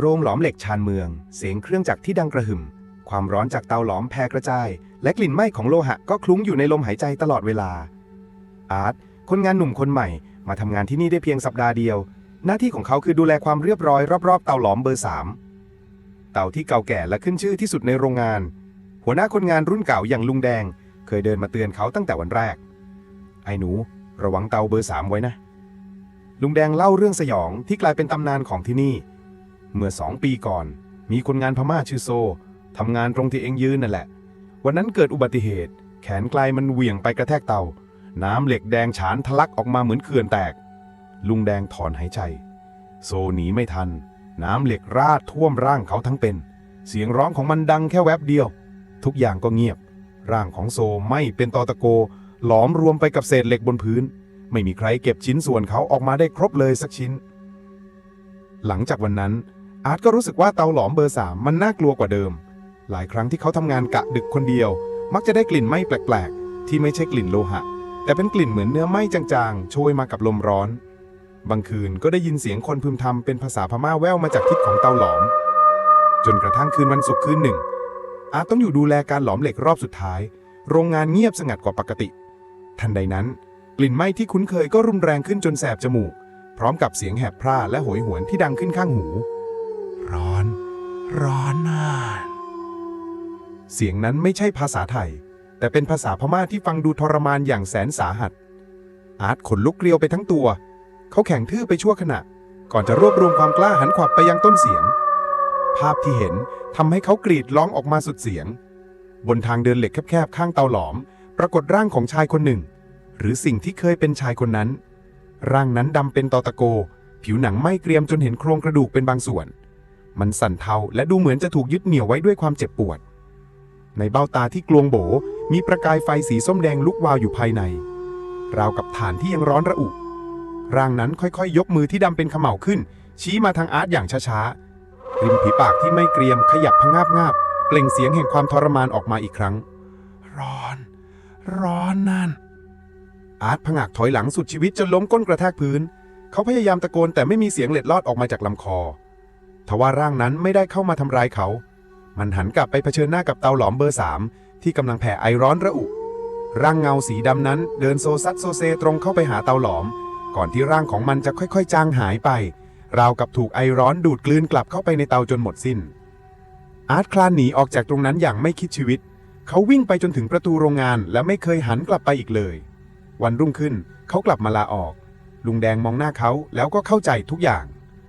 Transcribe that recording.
โรงหลอมเหล็กชานเมือง เสียงเครื่องจักรที่ดังกระหึ่ม ความร้อนจากเตาหลอมแพร่กระจาย และกลิ่นไหม้ของโลหะก็คลุ้งอยู่ในลมหายใจตลอดเวลา อาร์ตคนงานหนุ่มคนใหม่ มาทำงานที่นี่ได้เพียงสัปดาห์เดียว หน้าที่ของเขาคือดูแลความเรียบร้อยรอบๆเตาหลอมเบอร์สามเตาที่เก่าแก่และขึ้นชื่อที่สุดในโรงงาน หัวหน้าคนงานรุ่นเก่าอย่างลุงแดง เคยเดินมาเตือนเขาตั้งแต่วันแรก ไอ้หนู ระวังเตาเบอร์สามไว้นะ ลุงแดงเล่าเรื่องสยองที่กลายเป็นตำนานของที่นี่ เมื่อสองปีก่อน มีคนงานพม่าชื่อโซทำงานตรงที่เองยืนนั่นแหละ วันนั้นเกิดอุบัติเหตุ แขนไกลมันเหวี่ยงไปกระแทกเตา น้ำเหล็กแดงฉานทะลักออกมาเหมือนเขื่อนแตก ลุงแดงถอนหายใจ โซหนีไม่ทัน น้ำเหล็กราดท่วมร่างเขาทั้งเป็น เสียงร้องของมันดังแค่แวบเดียว ทุกอย่างก็เงียบ ร่างของโซไม่เป็นตอตะโก หลอมรวมไปกับเศษเหล็กบนพื้น ไม่มีใครเก็บชิ้นส่วนเขาออกมาได้ครบเลยสักชิ้น หลังจากวันนั้น อาร์ตก็รู้สึกว่าเตาหลอมเบอร์สามมันน่ากลัวกว่าเดิม หลายครั้งที่เขาทำงานกะดึกคนเดียว มักจะได้กลิ่นไหม้แปลกๆ ที่ไม่ใช่กลิ่นโลหะ แต่เป็นกลิ่นเหมือนเนื้อไหม้จางๆ โชยมากับลมร้อน บางคืนก็ได้ยินเสียงคนพึมพำเป็นภาษาพม่าแว่วมาจากทิศของเตาหลอม จนกระทั่งคืนวันศุกร์คืนหนึ่ง อาร์ตต้องอยู่ดูแลการหลอมเหล็กรอบสุดท้าย โรงงานเงียบสงัดกว่าปกติ ทันใดนั้น กลิ่นไหม้ที่คุ้นเคยก็รุนแรงขึ้นจนแสบจมูก พร้อมกับเสียงแหบพร่าและโหยหวนที่ดังขึ้นข้างหู ร้อนมาเสียงนั้นไม่ใช่ภาษาไทย แต่เป็นภาษาพม่าที่ฟังดูทรมานอย่างแสนสาหัส อาร์ตขนลุกเกลียวไปทั้งตัว เขาแข็งทื่อไปชั่วขณะ ก่อนจะรวบรวมความกล้าหันขวับไปยังต้นเสียง ภาพที่เห็นทำให้เขากรีดร้องออกมาสุดเสียง บนทางเดินเหล็กแคบๆข้างเตาหลอม ปรากฏร่างของชายคนหนึ่ง หรือสิ่งที่เคยเป็นชายคนนั้น ร่างนั้นดำเป็นตอตะโก ผิวหนังไหม้เกรียมจนเห็นโครงกระดูกเป็นบางส่วน มันสั่นเทาและดูเหมือนจะถูกยึดเหนี่ยวไว้ด้วยความเจ็บปวด ในเบ้าตาที่กลวงโบ มีประกายไฟสีส้มแดงลุกวาวอยู่ภายใน ราวกับฐานที่ยังร้อนระอุ ร่างนั้นค่อยๆยยกมือที่ดำเป็นขม่าขึ้น ชี้มาทางอาร์ตอย่างช้าๆ ริมฝีปากที่ไม่เกรียมขยับพงาบงาบเปล่งเสียงแห่งความทรมานออกมาอีกครั้ง ร้อน ร้อนนั่น อาร์ตผงากถอยหลังสุดชีวิตจนล้มก้นกระแทกพื้น เขาพยายามตะโกนแต่ไม่มีเสียงเล็ดลอดออกมาจากลำคอ ทว่าร่างนั้นไม่ได้เข้ามาทำร้ายเขา มันหันกลับไปเผชิญหน้ากับเตาหลอมเบอร์สามที่กำลังแผ่ไอร้อนระอุ ร่างเงาสีดำนั้นเดินโซซัดโซเซตรงเข้าไปหาเตาหลอม ก่อนที่ร่างของมันจะค่อยๆ จางหายไป ราวกับถูกไอร้อนดูดกลืนกลับเข้าไปในเตาจนหมดสิ้น อาร์ตคลานหนีออกจากตรงนั้นอย่างไม่คิดชีวิต เขาวิ่งไปจนถึงประตูโรงงานและไม่เคยหันกลับไปอีกเลย วันรุ่งขึ้นเขากลับมาลาออก ลุงแดงมองหน้าเขาแล้วก็เข้าใจทุกอย่าง